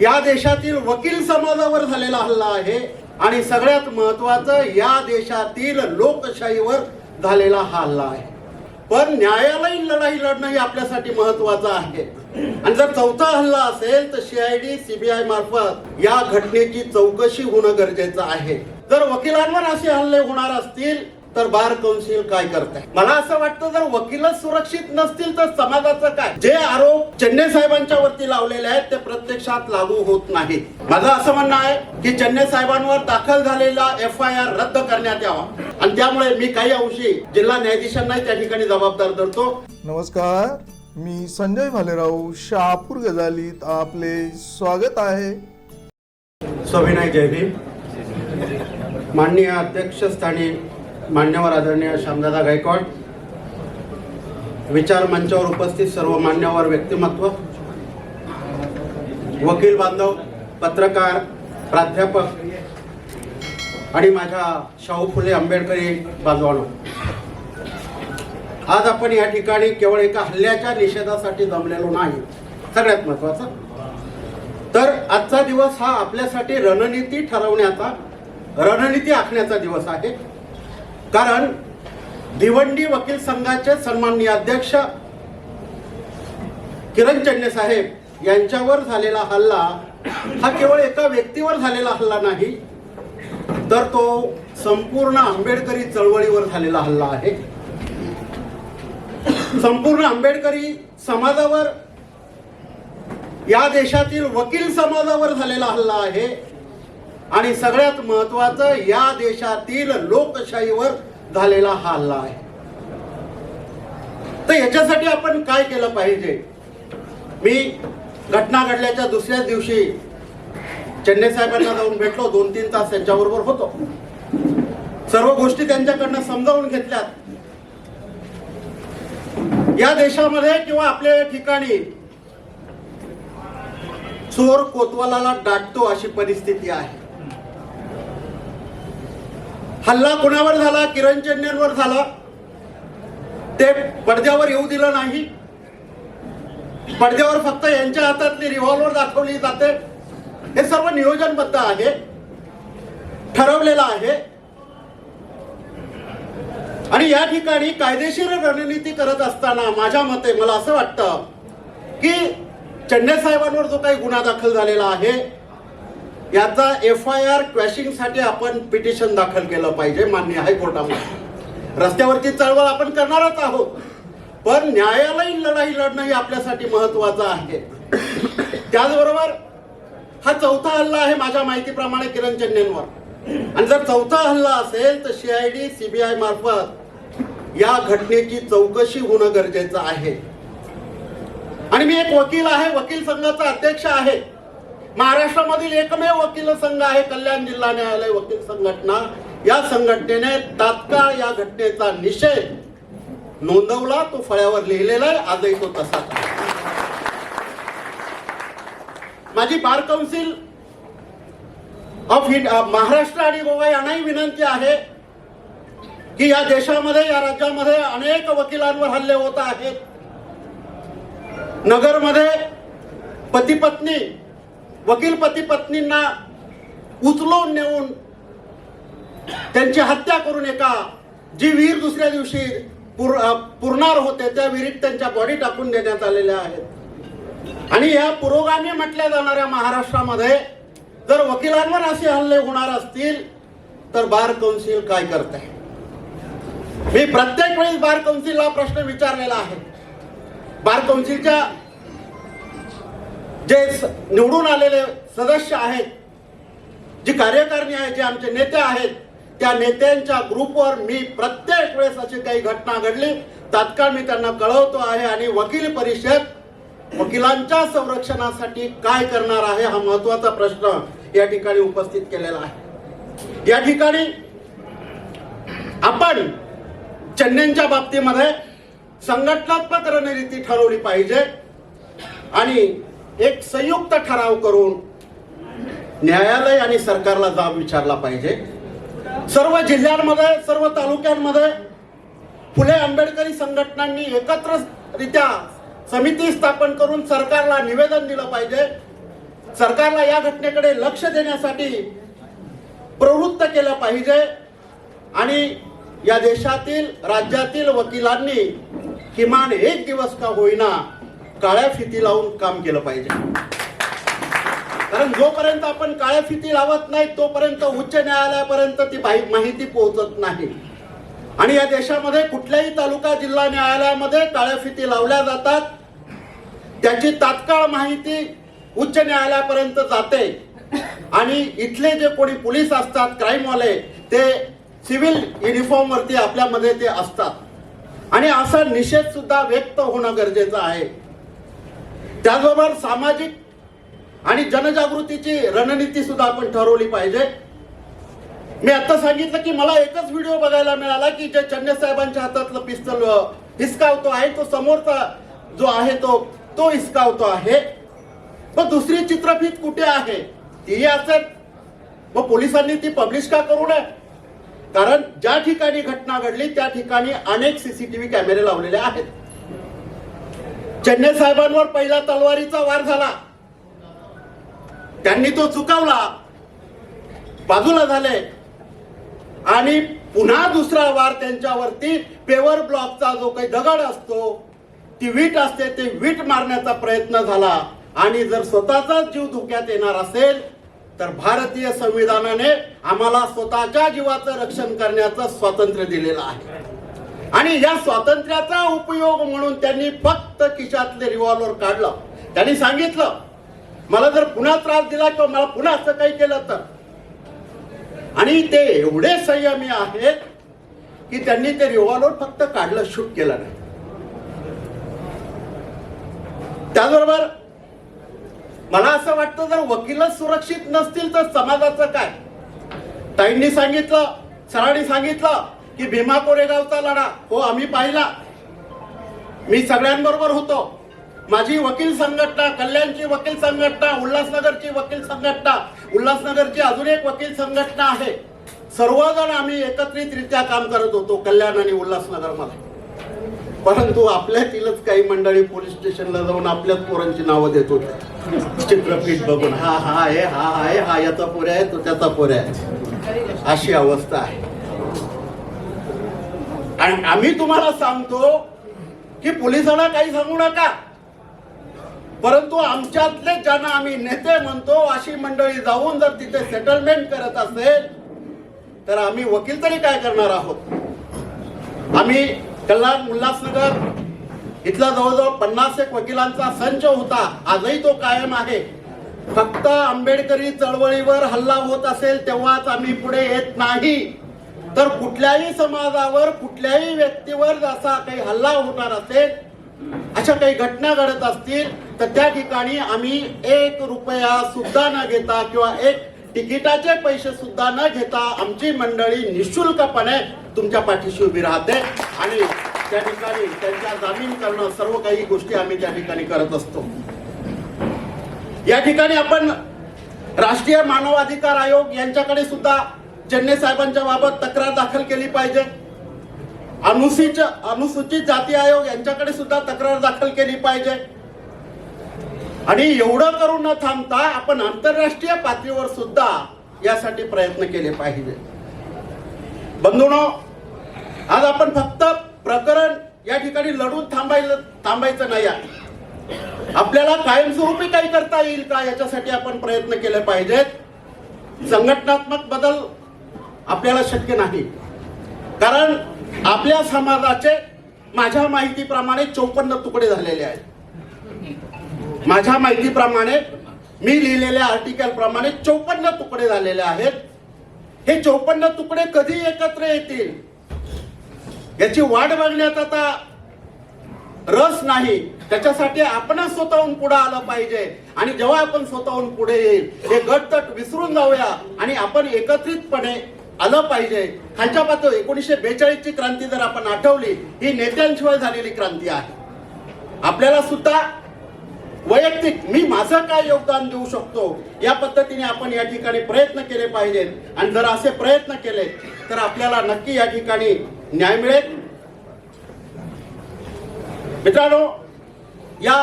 या देशातील वकील समाजावर झालेला हल्ला आहे आणि सगळ्यात महत्वाचं या देशातील लोकशाहीवर झालेला हा हल्ला आहे. पण न्यायालयीन लढाई लढणं हे आपल्यासाठी महत्वाचं आहे. आणि जर चौथा हल्ला असेल तर सीआयडी सीबीआय मार्फत या घटनेची चौकशी होणं गरजेचं आहे. जर वकिलांवर असे हल्ले होणार असतील तर बार कौन्सिल काय करत आहे मला असं वाटतं जर वकीलच सुरक्षित नसतील तर समाजाचं काय? जे आरोप चेन्नई साहेबांच्या वरती लावलेले आहेत ते प्रत्यक्षात लागू होत नाहीत. माझं असं म्हणणं आहे की चेन्नई साहेबांवर दाखल झालेला एफ आय आर रद्द करण्यात यावा. आणि त्यामुळे मी काही अंशी जिल्हा न्यायाधीशांनाही त्या ठिकाणी जबाबदार धरतो. नमस्कार. मी संजय भालेराव शहापूर गजालीत आपले स्वागत आहे. सविनय जयभीम माननीय अध्यक्षस्थानी मान्यवर आदरणीय श्यामदादा गायकवाड विचार मंचावर उपस्थित सर्व मान्यवर व्यक्तिमत्व वकील बांधव पत्रकार प्राध्यापक आणि माझ्या शाहू फुले आंबेडकरी बांधवांनो आज आपण या ठिकाणी केवळ एका हल्ल्याच्या निषेधासाठी जमलेलो नाही. सगळ्यात महत्वाचं तर आजचा दिवस हा आपल्यासाठी रणनीती ठरवण्याचा रणनीती आखण्याचा दिवस आहे. कारण भिवंडी वकील संघाचे सन्माननीय अध्यक्ष किरण चंडे साहेब यांच्यावर झालेला हल्ला हा केवळ एका व्यक्तीवर झालेला हल्ला नाही तर तो संपूर्ण आंबेडकरी चळवळीवर झालेला हल्ला आहे. संपूर्ण आंबेडकरी समाजावर या देशातील वकील समाजावर झालेला हल्ला आहे. आणि सगळ्यात महत्वाचं या देशातील लोकशाहीवर झालेला हा हल्ला आहे. तर याच्यासाठी आपण काय केलं पाहिजे? मी घटना घडल्याच्या दुसऱ्याच दिवशी चेन्नई साहेबांना जाऊन भेटलो. दोन तीन तास त्यांच्याबरोबर होतो. सर्व गोष्टी त्यांच्याकडनं समजावून घेतल्यात. या देशामध्ये किंवा आपल्या ठिकाणी चोर कोतवालाला दाटतो अशी परिस्थिती आहे. हल्ला कोणावर झाला? किरण चेन्नईवर झाला? ते पडद्यावर येऊ दिलं नाही. पडद्यावर फक्त यांच्या हातातली रिव्हॉल्वर दाखवली जाते. हे सर्व नियोजनबद्ध आहे. ठरवलेलं आहे. आणि या ठिकाणी कायदेशीर रणनीती करत असताना माझ्या मते मला असं वाटतं की चेन्नई साहेबांवर जो काही गुन्हा दाखल झालेला आहे याचा एफ आय आर क्वॅशिंगसाठी आपण पिटिशन दाखल केलं पाहिजे मान्य हायकोर्टामध्ये. रस्त्यावरती चळवळ आपण करणारच आहोत पण न्यायालयीन लढाई लढणं हे आपल्यासाठी महत्वाचं आहे. त्याचबरोबर हा चौथा हल्ला आहे माझ्या माहितीप्रमाणे किरण चेन्नईंवर. आणि जर चौथा हल्ला असेल तर सीआयडी सीबीआय मार्फत या घटनेची चौकशी होणं गरजेचं आहे. आणि मी एक वकील आहे वकील संघाचा अध्यक्ष आहे. महाराष्ट्रामधील एकमेव वकील संघ आहे कल्याण जिल्हा न्यायालय वकील संघटना. या संघटनेने तात्काळ या घटनेचा निषेध नोंदवला. तो फळ्यावर लिहिलेला आहे. आजही तो तसाच माझी बार काउन्सिल ऑफ महाराष्ट्र आणि गोवा यांनाही विनंती आहे की या देशामध्ये या राज्यामध्ये अनेक वकिलांवर हल्ले होत आहेत. नगरमध्ये पती पत्नी वकील पती पत्नींना उचलून नेऊन त्यांची हत्या करून एका जी विहीर दुसऱ्या दिवशी पुर पुरणार होते त्या विहिरीत त्यांच्या बॉडी टाकून देण्यात आलेल्या आहेत. आणि या पुरोगामी म्हटल्या जाणाऱ्या महाराष्ट्रामध्ये जर वकिलांवर असे हल्ले होणार असतील तर बार कौन्सिल काय करत आहे मी प्रत्येक वेळेस बार कौन्सिलला प्रश्न विचारलेला आहे. बार कौन्सिलच्या जे स- निवडून आलेले सदस्य आहेत जे कार्यकारिणी आहे जे आमचे नेते आहेत त्या नेत्यांच्या ग्रुपवर मी प्रत्येक वेळेस अशी काही घटना घडली. तात्काळ मी त्यांना कळवतो आहे आणि वकील परिषद वकिलांच्या संरक्षणासाठी काय करणार आहे हा महत्त्वाचा प्रश्न या ठिकाणी उपस्थित केलेला आहे. या ठिकाणी आपण चेन्नईच्या बाबतीमध्ये संघटनात्मक रणनीती ठरवली पाहिजे आणि एक संयुक्त ठराव करून न्यायालय आणि सरकारला जाब विचारला पाहिजे. सर्व जिल्ह्यांमध्ये सर्व तालुक्यांमध्ये फुले आंबेडकरी संघटनांनी एकत्ररित्या समिती स्थापन करून सरकारला निवेदन दिलं पाहिजे. सरकारला या घटनेकडे लक्ष देण्यासाठी प्रवृत्त केलं पाहिजे. आणि या देशातील राज्यातील वकिलांनी किमान एक दिवस का होईना काळ्या फिती लावून काम केलं पाहिजे. कारण जोपर्यंत आपण काळ्या फिती लावत नाही तोपर्यंत उच्च न्यायालयापर्यंत ती माहिती पोहोचत नाही. आणि या देशामध्ये कुठल्याही तालुका जिल्हा न्यायालयामध्ये काळ्या फिती लावल्या जातात. त्याची तात्काळ माहिती उच्च न्यायालयापर्यंत जाते. आणि इथले जे कोणी पोलीस असतात क्राईमवाले ते सिव्हिल युनिफॉर्म वरती आपल्यामध्ये ते असतात. आणि असा निषेध सुद्धा व्यक्त होणं गरजेचं आहे. त्याचबरोबर सामाजिक आणि जनजागृतीची रणनीती सुद्धा आपण ठरवली पाहिजे. मी आता सांगितलं की मला एकच व्हिडिओ बघायला मिळाला की जे चन्ने साहेबांच्या हातातलं पिस्तल हिसकावतो आहे तो समोरचा जो आहे तो तो हिसकावतो आहे. पण दुसरी चित्रफित कुठे आहे? तीही असेल. मग पोलिसांनी ती पब्लिश का करू नये? कारण ज्या ठिकाणी घटना घडली त्या ठिकाणी अनेक सीसीटीव्ही कॅमेरे लावलेले आहेत. चेन्नई साहेबांवर पहिला तलवारीचा वार झाला. त्यांनी तो चुकवला. बाजूला झाले. आणि पुन्हा दुसरा वार त्यांच्यावरती पेवर ब्लॉकचा जो काही दगड असतो ती वीट असते ते वीट मारण्याचा प्रयत्न झाला. आणि जर स्वतःचा जीव धोक्यात येणार असेल तर भारतीय संविधानाने आम्हाला स्वतःच्या जीवाचं रक्षण करण्याचं स्वातंत्र्य दिलेलं आहे. आणि या स्वातंत्र्याचा उपयोग म्हणून त्यांनी फक्त खिशातले रिव्हॉल्वर काढलं. त्यांनी सांगितलं मला जर पुन्हा त्रास दिला किंवा मला पुन्हा असं काही केलं तर. आणि ते एवढे संयमी आहेत की त्यांनी ते रिव्हॉल्वर फक्त काढलं शूट केलं नाही. त्याचबरोबर मला असं वाटतं जर वकीलच सुरक्षित नसतील तर समाजाचं काय? ताईंनी सांगितलं सरांनी सांगितलं की भीमा कोरेगावचा लढा. हो आम्ही पाहिला. मी सगळ्यांबरोबर होतो. माझी वकील संघटना कल्याणची वकील संघटना उल्हासनगरची वकील संघटना. उल्हासनगरची अजून एक वकील संघटना आहे. सर्वजण आम्ही एकत्रितरित्या काम करत होतो कल्याण आणि उल्हासनगरमध्ये. परंतु आपल्यातीलच काही मंडळी पोलीस स्टेशनला जाऊन आपल्याच पोरांची नावं देत होते. चित्रपीठ बघून हा हा आहे हा आहे हा याचा पोरे आहे तो त्याचा पोरे आहे अशी अवस्था आहे. आणि आम्ही तुम्हाला सांगतो की पोलिसांना काही सांगू नका. परंतु आमच्यातले ज्यांना आम्ही नेते म्हणतो अशी मंडळी जाऊन जर तिथे सेटलमेंट करत असेल तर आम्ही वकील तरी काय करणार आहोत? आम्ही कल्याण उल्हासनगर इथला जवळजवळ पन्नास एक वकिलांचा संच होता. आजही तो कायम आहे. फक्त आंबेडकरी चळवळीवर हल्ला होत असेल तेव्हाच आम्ही पुढे येत नाही. तर कुठल्याही समाजावर कुठल्याही व्यक्तीवर जसा काही हल्ला होणार असेल अशा काही घटना घडत असतील तर त्या ठिकाणी आम्ही एक रुपया सुद्धा न घेता किंवा एक तिकिटाचे पैसे सुद्धा न घेता आमची मंडळी निशुल्कपणे तुमच्या पाठीशी उभी राहते. आणि त्या ठिकाणी त्यांच्या जामीन करणं सर्व काही गोष्टी आम्ही त्या ठिकाणी करत असतो. या ठिकाणी आपण राष्ट्रीय मानवाधिकार आयोग यांच्याकडे सुद्धा चेन्नई साहेबांच्या बाबत तक्रार दाखल केली पाहिजे. अनुसूचित अनुसूचित जाती आयोग यांच्याकडे सुद्धा तक्रार दाखल केली पाहिजे. आणि एवढं करून न थांबता आपण आंतरराष्ट्रीय पातळीवर सुद्धा यासाठी प्रयत्न केले पाहिजे. बंधूनो आज आपण फक्त प्रकरण या ठिकाणी लढून थांबायचं थांबायचं नाही आहे. आपल्याला कायमस्वरूपी काही करता येईल का याच्यासाठी आपण प्रयत्न केले पाहिजेत. संघटनात्मक बदल आपल्याला शक्य नाही. कारण आपल्या समाजाचे माझ्या माहितीप्रमाणे चौपन्न तुकडे झालेले आहेत. माझ्या माहितीप्रमाणे मी लिहिलेल्या आर्टिकल प्रमाणे चौपन्न तुकडे झालेले आहेत. हे चौपन्न तुकडे कधी एकत्र येतील? याची वाट बघण्यात आता रस नाही. त्याच्यासाठी आपणच स्वतःहून पुढे आलं पाहिजे. आणि जेव्हा आपण स्वतःहून पुढे येईल हे गटतट विसरून जाऊया आणि आपण एकत्रितपणे आलं पाहिजे. खालच्या पातळी एकोणीसशे बेचाळीस ची क्रांती जर आपण आठवली ही नेत्यांशिवाय झालेली क्रांती आहे. आपल्याला सुद्धा वैयक्तिक मी माझं काय योगदान देऊ शकतो या पद्धतीने आपण या ठिकाणी प्रयत्न केले पाहिजेत. आणि जर असे प्रयत्न केले तर आपल्याला नक्की या ठिकाणी न्याय मिळेल. मित्रांनो या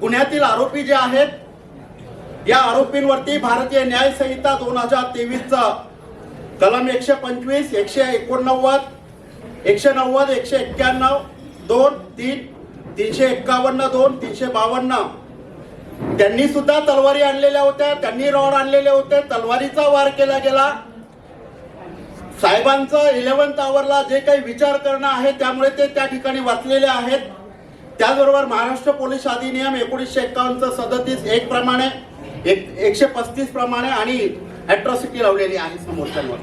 गुन्ह्यातील आरोपी जे आहेत या आरोपींवरती भारतीय न्याय संहिता दोन हजार तेवीसचा कलम एकशे पंचवीस एकशे एकोणनव्वद एकशे नव्वद एकशे एक्क्याण्णव दोन तीन तीनशे एक्कावन्न दोन तीनशे बावन्न. त्यांनी सुद्धा तलवारी आणलेल्या होत्या त्यांनी रॉड आणलेले होते तलवारीचा वार केला गेला. साहेबांचं इलेव्हन्थ आवरला जे काही विचार करणं आहे त्यामुळे ते त्या ठिकाणी वाचलेले आहेत. त्याचबरोबर महाराष्ट्र पोलीस अधिनियम एकोणीसशे एक्कावन्नचं सदतीस एक प्रमाणे एक एकशे पस्तीस प्रमाणे आणि अॅट्रॉसिटी लावलेली आहे समोरच्यांवर.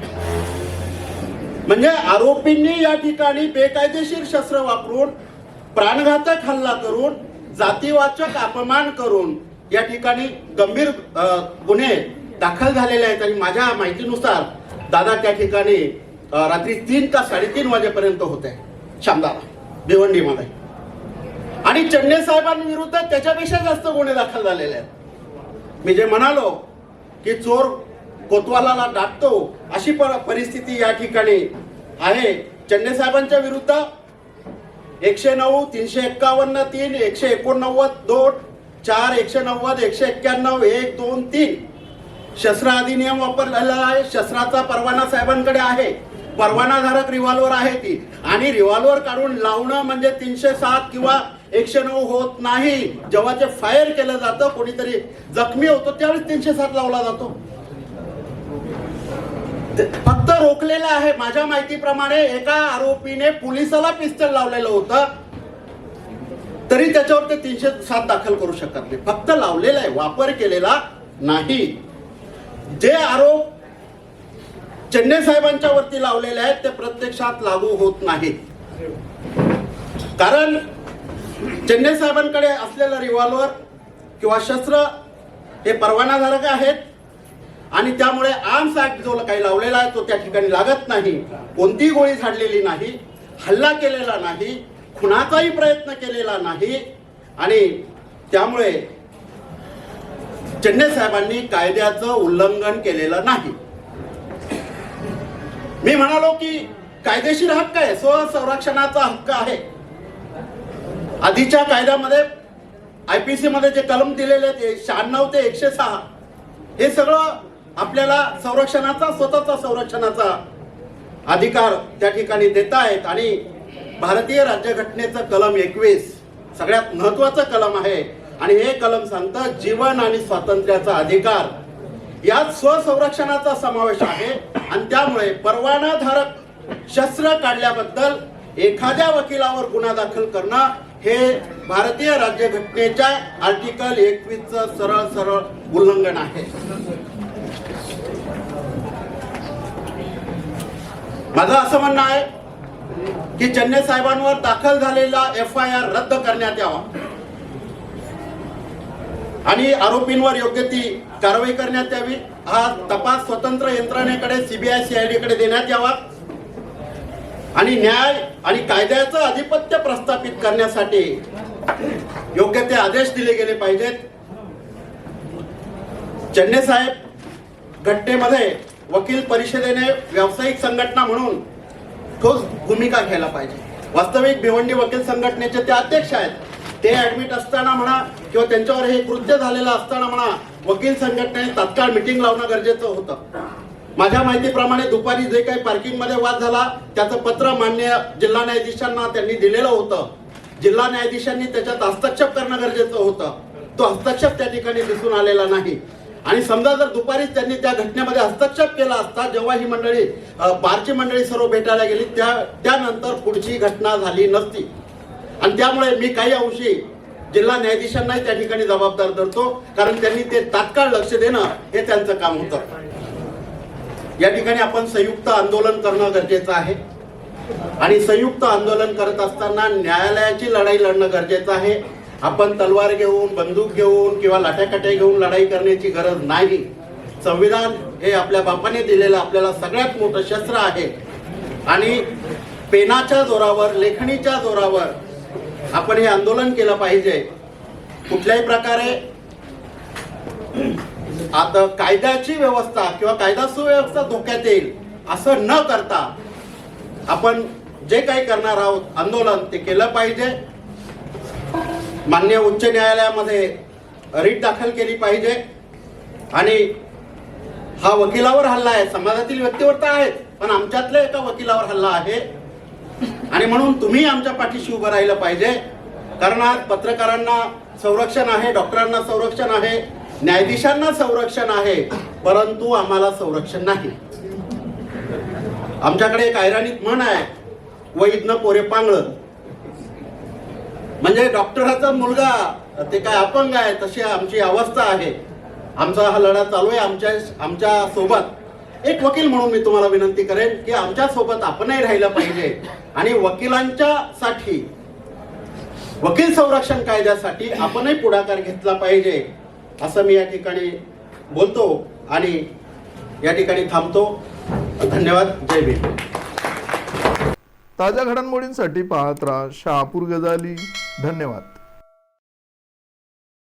म्हणजे आरोपींनी या ठिकाणी बेकायदेशीर शस्त्र वापरून प्राणघातक हल्ला करून जातीवाचक अपमान करून या ठिकाणी गंभीर गुन्हे दाखल झालेले आहेत. आणि माझ्या माहितीनुसार दादा त्या ठिकाणी रात्री तीन का साडेतीन वाजेपर्यंत होते. शामदाला भिवंडीमध्ये आणि चंडे साहेबांविरुद्ध त्याच्यापेक्षा जास्त गुन्हे दाखल झालेले आहेत. मी जे म्हणालो की चोर कोतवालाला डाकतो अशी पर- परिस्थिती या ठिकाणी आहे. चंडे साहेबांच्या विरुद्ध एकशे नऊ तीनशे एक्कावन्न तीन एकशे एकोणनव्वद दोन चार एकशे नव्वद एकशे एक्क्याण्णव एक दोन तीन. शस्त्र अधिनियम वापरलेला आहे. शस्त्राचा परवाना साहेबांकडे आहे. परवानाधारक रिव्हॉल्वर आहे ती. आणि रिव्हॉल्वर काढून लावणं म्हणजे तीनशे सात किंवा एकशे नऊ होत नाही. जेव्हा ते फायर केलं जातं कोणीतरी जखमी होतो त्यावेळेस तीनशे सात लावला जातो. फक्त रोखलेलं आहे माझ्या माहितीप्रमाणे एका आरोपीने पोलिसाला पिस्तल लावलेलं होतं. तरी त्याच्यावर ते तीनशे सात दाखल करू शकत नाही. फक्त लावलेला आहे वापर केलेला नाही. जे आरोप चेन्नई साहेबांच्या वरती लावलेले आहेत ते प्रत्यक्षात लागू होत नाहीत. कारण चेन्नई साहेबांकडे असलेलं रिव्हॉल्वर किंवा शस्त्र हे परवानाधारक आहेत. आणि त्यामुळे आर्म्स ऍक्ट जो काही लावलेला आहे तो त्या ठिकाणी लागत नाही. कोणतीही गोळी झाडलेली नाही हल्ला केलेला नाही खुनाचाही प्रयत्न केलेला नाही. आणि त्यामुळे चेन्नई साहेबांनी कायद्याचं उल्लंघन केलेलं नाही. मी म्हणालो की कायदेशीर हक्क आहे स्वसंरक्षणाचा हक्क आहे. आधीच्या कायद्यामध्ये आयपीसी मध्ये जे कलम दिलेले आहेत शहाण्णव ते एकशे सहा हे सगळं आपल्याला संरक्षणाचा स्वतःचा संरक्षणाचा अधिकार त्या ठिकाणी देत आहेत आणि भारतीय राज्यघटनेचं कलम एकवीस सगळ्यात महत्वाचं कलम आहे. आणि हे कलम सांगतं जीवन आणि स्वातंत्र्याचा अधिकार. यात स्वसंरक्षणाचा समावेश आहे. आणि त्यामुळे परवानाधारक शस्त्र काढल्याबद्दल एखाद्या वकिलावर गुन्हा दाखल करणं हे भारतीय राज्यघटनेच्या आर्टिकल एकवीसचं सरळ सरळ उल्लंघन आहे. माझं असं म्हणणं आहे की चन्ने साहेबांवर दाखल झालेला एफ आय आर रद्द करण्यात यावा. आणि आरोपींवर योग्य ती कारवाई करण्यात यावी. हा तपास स्वतंत्र यंत्रणेकडे सीबीआय सीआयडी कडे देण्यात यावा. आणि न्याय आणि कायद्याचं आधिपत्य प्रस्थापित करण्यासाठी योग्य ते आदेश दिले गेले पाहिजेत. चन्ने साहेब घटनेमध्ये वकील परिषदेने व्यावसायिक संघटना म्हणून ठोस भूमिका घ्यायला पाहिजे. वास्तविक भिवंडी वकील संघटनेचे ते अध्यक्ष आहेत. ते ऍडमिट असताना म्हणा किंवा त्यांच्यावर हे कृत्य झालेलं असताना म्हणा वकील संघटनेने तात्काळ मिटिंग लावणं गरजेचं होतं. माझ्या माहितीप्रमाणे दुपारी जे काही पार्किंगमध्ये वाद झाला त्याचं पत्र मान्य जिल्हा न्यायाधीशांना त्यांनी दिलेलं होतं. जिल्हा न्यायाधीशांनी त्याच्यात हस्तक्षेप करणं गरजेचं होतं. तो हस्तक्षेप त्या ठिकाणी दिसून आलेला नाही. आणि समजा जर दुपारीच त्यांनी त्या घटनेमध्ये हस्तक्षेप केला असता जेव्हा ही मंडळी बारची मंडळी सर्व भेटायला गेली त्या त्यानंतर पुढची घटना झाली नसती. आणि त्यामुळे मी काही अंशी जिल्हा न्यायाधीशांनाही त्या ठिकाणी जबाबदार धरतो कारण त्यांनी ते तात्काळ लक्ष देणं हे त्यांचं काम होतं. या ठिकाणी आपण संयुक्त आंदोलन करणं गरजेचं आहे. आणि संयुक्त आंदोलन करत असताना न्यायालयाची लढाई लढणं गरजेचं आहे. आपण तलवार घेऊन बंदूक घेऊन किंवा लाट्याकाट्या घेऊन लढाई करण्याची गरज नाही. संविधान हे आपल्या बापाने दिलेलं आपल्याला सगळ्यात मोठं शस्त्र आहे. आणि पेनाच्या जोरावर लेखणीच्या जोरावर आपण हे आंदोलन केलं पाहिजे. कुठल्याही प्रकारे आता कायद्याची व्यवस्था किंवा कायदा सुव्यवस्था धोक्यात येईल असं न करता आपण जे काही करणार आहोत आंदोलन ते केलं पाहिजे. मान्य उच्च न्यायालयामध्ये रीट दाखल केली पाहिजे. आणि हा वकिलावर हल्ला आहे. समाजातील व्यक्तीवर तर आहेत पण आमच्यातल्या एका वकिलावर हल्ला आहे. आणि म्हणून तुम्ही आमच्या पाठीशी उभं राहिलं पाहिजे. कारण आज पत्रकारांना संरक्षण आहे डॉक्टरांना संरक्षण आहे न्यायाधीशांना संरक्षण आहे परंतु आम्हाला संरक्षण नाही. आमच्याकडे एक ऐराणीत म्हण आहे वैद्य पोरे पांगळं. म्हणजे डॉक्टराचा मुलगा ते काय अपंग आहे तशी आमची अवस्था आहे. आमचा हा लढा चालू आहे आमच्या आमच्यासोबत. एक वकील म्हणून मी तुम्हाला विनंती करेन की आमच्यासोबत आपणही राहिलं पाहिजे. आणि वकिलांच्या साठी वकील संरक्षण कायद्यासाठी आपणही पुढाकार घेतला पाहिजे असं मी या ठिकाणी बोलतो आणि या ठिकाणी थांबतो. धन्यवाद. जय भीम. ताज्या घडामोडींसाठी पाहत राहा शहापूर गजाली. धन्यवाद.